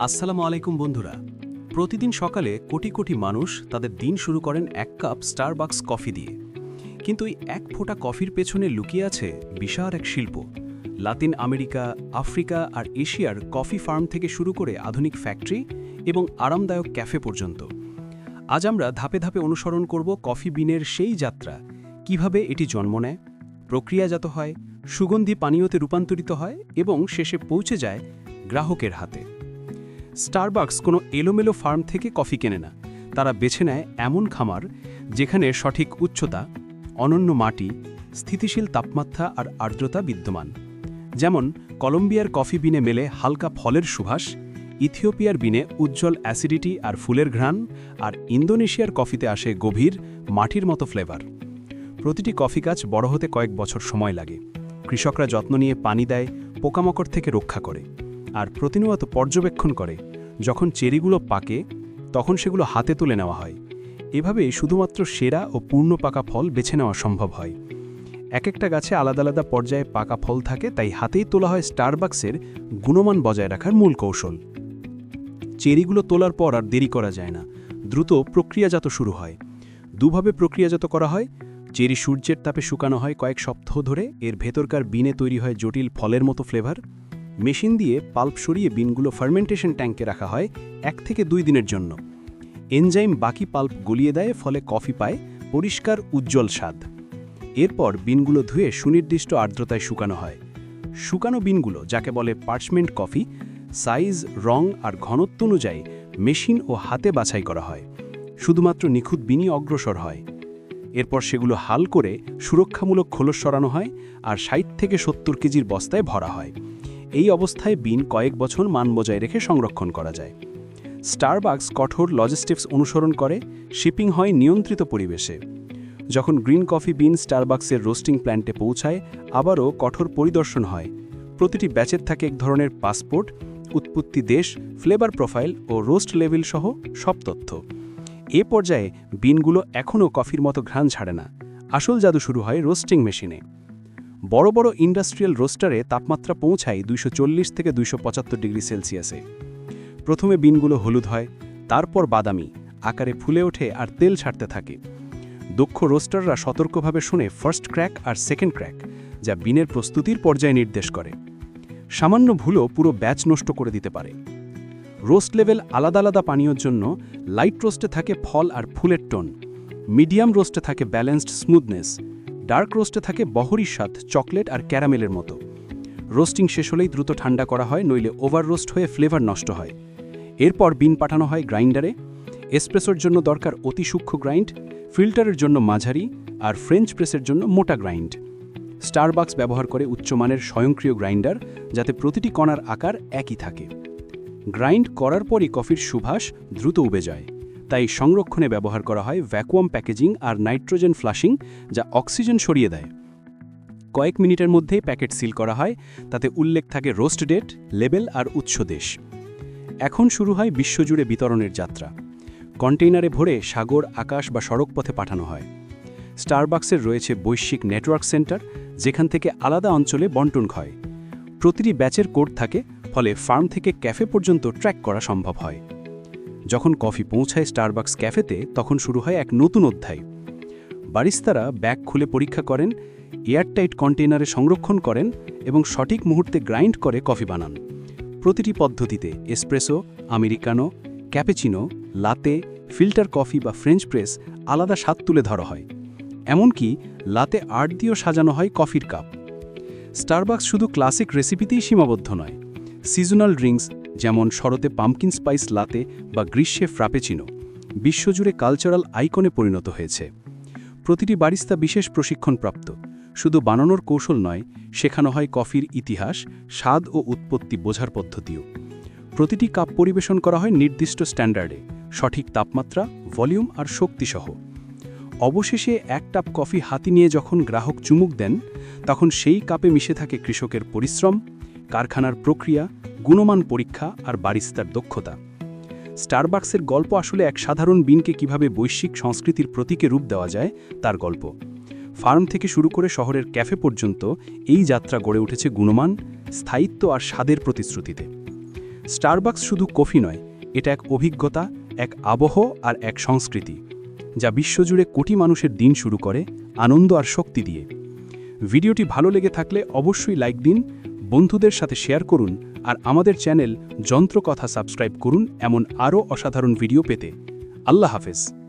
আসসালামু আলাইকুম বন্ধুরা। প্রতিদিন সকালে কোটি কোটি মানুষ তাদের দিন শুরু করেন এক কাপ স্টারবাকস কফি দিয়ে। কিন্তু এই এক ফোঁটা কফির পেছনে লুকিয়ে আছে বিশাল এক শিল্প। লাতিন আমেরিকা, আফ্রিকা আর এশিয়ার কফি ফার্ম থেকে শুরু করে আধুনিক ফ্যাক্টরি এবং আরামদায়ক ক্যাফে পর্যন্ত। আজ আমরা ধাপে ধাপে অনুসরণ করব কফি বিনের সেই যাত্রা। কীভাবে এটি জন্ম নেয়? প্রক্রিয়াজাত হয়, সুগন্ধি পানীয়তে রূপান্তরিত হয় এবং শেষে পৌঁছে যায় গ্রাহকের হাতে। স্টারবাকস কোনো এলোমেলো ফার্ম থেকে কফি কেনে না। তারা বেছে নেয় এমন খামার যেখানে সঠিক উচ্চতা, অনন্য মাটি, স্থিতিশীল তাপমাত্রা আর আর্দ্রতা বিদ্যমান। যেমন, কলম্বিয়ার কফি বিনে মেলে হালকা ফলের সুভাষ ইথিওপিয়ার বিনে উজ্জ্বল অ্যাসিডিটি আর ফুলের ঘ্রাণ, আর ইন্দোনেশিয়ার কফিতে আসে গভীর, মাটির মতো ফ্লেভার। প্রতিটি কফি গাছ বড় হতে কয়েক বছর সময় লাগে। কৃষকরা যত্ন নিয়ে পানি দেয়, পোকামাকড় থেকে রক্ষা করে। আর প্রতিনিয়ত পর্যবেক্ষণ করে, যখন চেরিগুলো পাকে, তখন সেগুলো হাতে তুলে নেওয়া হয়। এভাবে শুধুমাত্র সেরা ও পূর্ণ পাকা ফল বেছে নেওয়া সম্ভব হয়। এক একটা গাছে আলাদা আলাদা পর্যায়ে পাকা ফল থাকে, তাই হাতেই তোলা হয় স্টারবাক্সের গুণমান বজায় রাখার মূল কৌশল। চেরিগুলো তোলার পর আর দেরি করা যায় না, দ্রুত প্রক্রিয়াজাত শুরু হয়। দুভাবে প্রক্রিয়াজাত করা হয়, চেরি সূর্যের তাপে শুকানো হয় কয়েক সপ্তাহ ধরে, এর ভেতরকার বিনে তৈরি হয় জটিল ফলের মতো ফ্লেভার মেশিন দিয়ে পাল্প সরিয়ে বিনগুলো ফার্মেন্টেশন ট্যাঙ্কে রাখা হয় এক থেকে দুই দিনের জন্য। এনজাইম বাকি পাল্প গলিয়ে দেয়, ফলে কফি পায়, পরিষ্কার, উজ্জ্বল স্বাদ। এরপর বিনগুলো ধুয়ে সুনির্দিষ্ট আর্দ্রতায় শুকানো হয়। শুকানো বিনগুলো, যাকে বলে পার্চমেন্ট কফি, সাইজ, রং আর ঘনত্ব অনুযায়ী মেশিন ও হাতে বাছাই করা হয়। শুধুমাত্র নিখুঁত বিনই অগ্রসর হয়। এরপর সেগুলো হাল করে সুরক্ষামূলক খোলস সরানো হয় আর ষাট থেকে সত্তর কেজির বস্তায় ভরা হয়। এই অবস্থায় বিন কয়েক বছর মান বজায় রেখে সংরক্ষণ করা যায়। স্টারবাকস কঠোর লজিস্টিক্স অনুসরণ করে, শিপিং হয় নিয়ন্ত্রিত পরিবেশে। যখন গ্রিন কফি বিন স্টারবাক্সের রোস্টিং প্ল্যান্টে পৌঁছায়, আবারও কঠোর পরিদর্শন হয়। প্রতিটি ব্যাচের থাকে এক ধরনের পাসপোর্ট, উৎপত্তি দেশ, ফ্লেভার প্রোফাইল ও রোস্ট লেভেল সহ সব তথ্য। এ পর্যায়ে বিনগুলো এখনও কফির মতো ঘ্রাণ ছাড়ে না। আসল জাদু শুরু হয় রোস্টিং মেশিনে। বড় বড় ইন্ডাস্ট্রিয়াল রোস্টারে তাপমাত্রা পৌঁছায় দুইশো চল্লিশ থেকে দুইশো পঁচাত্তর ডিগ্রি সেলসিয়াসে। প্রথমে বিনগুলো হলুদ হয়, তারপর বাদামি, আকারে ফুলে ওঠে আর তেল ছাড়তে থাকে। দক্ষ রোস্টাররা সতর্কভাবে শুনে ফার্স্ট ক্র্যাক আর সেকেন্ড ক্র্যাক, যা বিনের প্রস্তুতির পর্যায়ে নির্দেশ করে। সামান্য ভুলও পুরো ব্যাচ নষ্ট করে দিতে পারে। রোস্ট লেভেল আলাদা আলাদা পানীয়র জন্য লাইট রোস্টে থাকে ফল আর ফুলের টোন। মিডিয়াম রোস্টে থাকে ব্যালেন্সড স্মুথনেস। ডার্ক রোস্টে থাকে বহরির স্বাদ, চকলেট আর ক্যারামেলের মতো। রোস্টিং শেষ হলেই দ্রুত ঠান্ডা করা হয়, নইলে ওভার রোস্ট হয়ে ফ্লেভার নষ্ট হয়। এরপর বিন পাঠানো হয় গ্রাইন্ডারে। এসপ্রেসোর জন্য দরকার অতি সূক্ষ্ম গ্রাইন্ড, ফিল্টারের জন্য মাঝারি আর ফ্রেঞ্চ প্রেসের জন্য মোটা গ্রাইন্ড। স্টারবাক্স ব্যবহার করে উচ্চমানের স্বয়ংক্রিয় গ্রাইন্ডার, যাতে প্রতিটি কণার আকার একই থাকে। গ্রাইন্ড করার পরই কফির সুভাষ দ্রুত উবে যায়। তাই সংরক্ষণে ব্যবহার করা হয় ভ্যাকুয়াম প্যাকেজিং আর নাইট্রোজেন ফ্লাশিং, যা অক্সিজেন সরিয়ে দেয়। কয়েক মিনিটের মধ্যেই প্যাকেট সিল করা হয়, তাতে উল্লেখ থাকে রোস্ট ডেট, লেবেল আর উৎস দেশ। এখন শুরু হয় বিশ্বজুড়ে বিতরণের যাত্রা। কন্টেইনারে ভরে সাগর, আকাশ বা সড়কপথে পাঠানো হয়। স্টারবাক্সের রয়েছে বৈশ্বিক নেটওয়ার্ক সেন্টার, যেখান থেকে আলাদা অঞ্চলে বন্টন হয় প্রতিটি ব্যাচের কোড থাকে, ফলে ফার্ম থেকে ক্যাফে পর্যন্ত ট্র্যাক করা সম্ভব হয়। যখন কফি পৌঁছায় স্টারবাক্স ক্যাফেতে, তখন শুরু হয় এক নতুন অধ্যায়। বারিস্তারা ব্যাগ খুলে পরীক্ষা করেন, এয়ারটাইট কন্টেইনারে সংরক্ষণ করেন এবং সঠিক মুহূর্তে গ্রাইন্ড করে কফি বানান। প্রতিটি পদ্ধতিতে espresso, americano, cappuccino, latte, filter coffee বা ফ্রেঞ্চ প্রেস আলাদা স্বাদ তুলে ধরা হয়। এমনকি লাতে আর্ট দিয়েও সাজানো হয় কফির কাপ। স্টারবাক্স শুধু ক্লাসিক রেসিপিতেই সীমাবদ্ধ নয় সিজনাল ড্রিঙ্কস যেমন শরতে পাম্পকিন স্পাইস লাতে বা গ্রীষ্মে ফ্রাপেচিনো, বিশ্বজুড়ে কালচারাল আইকনে পরিণত হয়েছে। প্রতিটি বারিস্তা বিশেষ প্রশিক্ষণপ্রাপ্ত। শুধু বানানোর কৌশল নয়, শেখানো হয় কফির ইতিহাস, স্বাদ ও উৎপত্তি বোঝার পদ্ধতিও। প্রতিটি কাপ পরিবেশন করা হয় নির্দিষ্ট স্ট্যান্ডার্ডে, সঠিক তাপমাত্রা, ভলিউম আর শক্তিসহ। অবশেষে এক কাপ কফি হাতি নিয়ে যখন গ্রাহক চুমুক দেন, তখন সেই কাপে মিশে থাকে কৃষকের পরিশ্রম, কারখানার প্রক্রিয়া গুণমান পরীক্ষা আর বারিস্তার দক্ষতা। স্টারবাক্সের গল্প আসলে এক সাধারণ বিনকে কীভাবে বৈশ্বিক সংস্কৃতির প্রতীকে রূপ দেওয়া যায়, তার গল্প। ফার্ম থেকে শুরু করে শহরের ক্যাফে পর্যন্ত এই যাত্রা গড়ে উঠেছে গুণমান, স্থায়িত্ব আর স্বাদের প্রতিশ্রুতিতে। স্টারবাক্স শুধু কফি নয়, এটা এক অভিজ্ঞতা, এক আবহ আর এক সংস্কৃতি, যা বিশ্বজুড়ে কোটি মানুষের দিন শুরু করে, আনন্দ আর শক্তি দিয়ে। ভিডিওটি ভালো লেগে থাকলে অবশ্যই লাইক দিন, বন্ধুদের সাথে শেয়ার করুন আর আমাদের চ্যানেল যন্ত্রকথা সাবস্ক্রাইব করুন এমন আরও অসাধারণ ভিডিও পেতে। আল্লাহ হাফেজ।